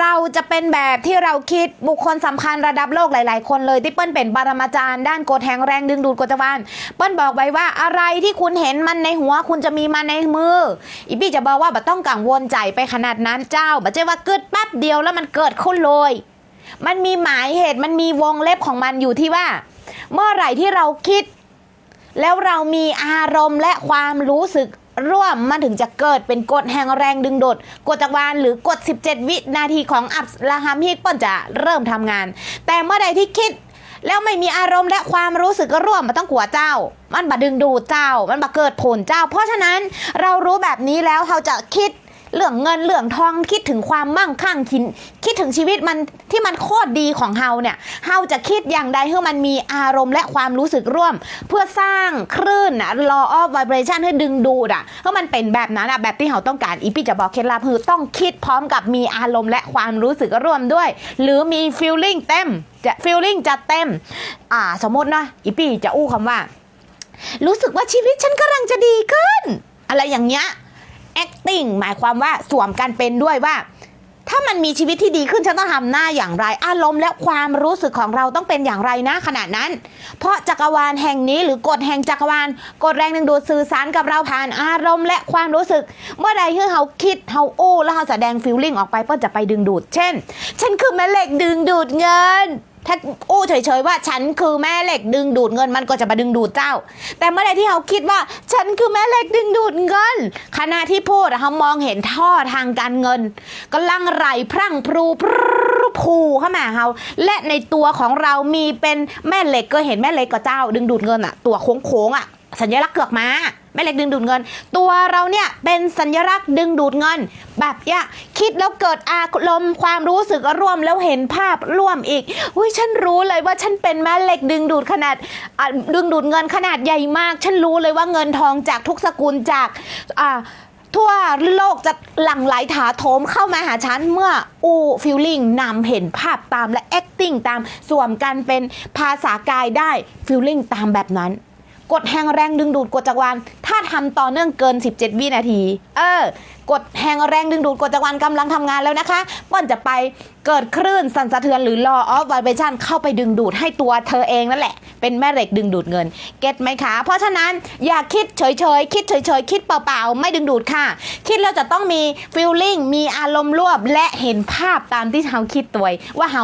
เราจะเป็นแบบที่เราคิดบุคคลสำคัญระดับโลกหลาย ๆ คนเลยที่เปิ้ลเป็นปรมาจารย์ด้านกฎแห่งแรงดึงดูดกฎจักรวาลเปิ้ลบอกไว้ว่าอะไรที่คุณเห็นมันในหัวคุณจะมีมันในมือ อีปี้จะบอกว่าบ่ต้องกังวลใจไปขนาดนั้นเจ้าบ่ใช่ว่าเกิดแป๊บเดียวแล้วมันเกิดขึ้นเลย มันมีหมายเหตุมันมีวงเล็บของมันอยู่ที่ว่า เมื่อไหร่ที่เราคิด แล้วเรามีอารมณ์และความรู้สึก ร่วมมันถึงจะเกิดเป็นกฎแห่งแรงดึงดูดกฎจักรวาลหรือกฎ 17 วินาทีของอับราฮัมฮิกปิ้ลจะเริ่มทำงาน แต่เมื่อใดที่คิดแล้วไม่มีอารมณ์และความรู้สึกร่วมมันต้องกลัวเจ้า มันบาดึงดูดเจ้า มันบาเกิดผลเจ้า เพราะฉะนั้นเรารู้แบบนี้แล้วเราจะคิด เรื่องเงินเรื่องทองคิดถึงความมั่งคั่งคิดคิดถึงชีวิตมันที่มันโคตรดีของเฮาเนี่ยเฮาจะคิดอย่างใดให้มันมีอารมณ์และความรู้สึกร่วม เพื่อสร้างคลื่นนะ law of vibration ให้ดึงดูดอะให้มันเป็นแบบนั้นอะแบบที่เฮาต้องการอีพี่จะบอกเคล็ดลับคือต้องคิดพร้อมกับมีอารมณ์และความรู้สึกร่วมด้วย หรือมี feeling เต็มจะ feeling จะเต็มอ่าสมมตินะอีพี่จะอู้คำว่า รู้สึกว่าชีวิตฉันกำลังจะดีขึ้น อะไรอย่างเงี้ย acting หมายความว่าสวมกันเป็นด้วยว่า ถ้ามันมีชีวิตที่ดีขึ้นฉันต้องทำหน้าอย่างไรอารมณ์และความรู้สึกของเราต้องเป็นอย่างไรนะขนาดนั้น เพราะจักรวาลแห่งนี้หรือกฎแห่งจักรวาลกฎแรงดึงดูดสื่อสารกับเราผ่านอารมณ์และความรู้สึก เมื่อใดที่เราคิดเราอู้แล้วเราแสดงฟีลลิ่งออกไปเพื่อจะไปดึงดูด เช่น ฉันคือแม่เหล็กดึงดูดเงิน ถ้าอู้เฉยๆว่าฉันคือแม่เหล็กดึงดูดเงินมันก็จะมาดึงดูดเจ้า แต่เมื่อใดที่เขาคิดว่า ฉันคือแม่เหล็กดึงดูดเงิน ขณะที่พูดเขามองเห็นท่อทางการเงินก็ลังไหลพรั่งพรูพรูพูเข้ามาเขาและในตัวของเรามีเป็นแม่เหล็กก็เห็นแม่เหล็กกับเจ้า ดึงดูดเงินอะตัวโค้งๆอะ สัญลักษณ์เกือกม้าแม่เหล็กดึงดูดเงิน ตัวเราเนี่ยเป็นสัญลักษณ์ดึงดูดเงิน แบบเนี้ยคิดแล้วเกิดอารมณ์ความรู้สึกร่วมแล้วเห็นภาพร่วมอีกอุ้ยฉันรู้เลยว่าฉันเป็นแม่เหล็กดึงดูดขนาดดึงดูดเงินขนาดใหญ่มาก ฉันรู้เลยว่าเงินทองจากทุกสกุลจากอ่าทั่วโลกจะหลั่งไหลถาโถมเข้ามาหาฉันเมื่ออูฟิลลิ่งนำเห็นภาพตามและ acting ตามสวมกันเป็นภาษากายได้ฟิลลิ่งตามแบบนั้น กดแห่งแรงดึงดูดกดจักรวาล ถ้าทำต่อเนื่องเกิน 17 วินาที เออกดแห่งแรงดึงดูดกดจักรวาลกำลังทำงานแล้วนะคะป้อนจะไปเกิดคลื่นสั่นสะเทือนหรือ law of vibration เข้าไปดึงดูดให้ตัวเธอเองนั่นแหละ เป็นแม่เหล็กดึงดูดเงิน เก็ตไหมคะ เพราะฉะนั้นอย่าคิดเฉยๆ คิดเฉยๆ คิดเปล่าๆ ไม่ดึงดูดค่ะ คิดแล้วจะต้องมี feeling มีอารมณ์ร่วมและเห็นภาพตามที่เราคิดตัวว่าเรา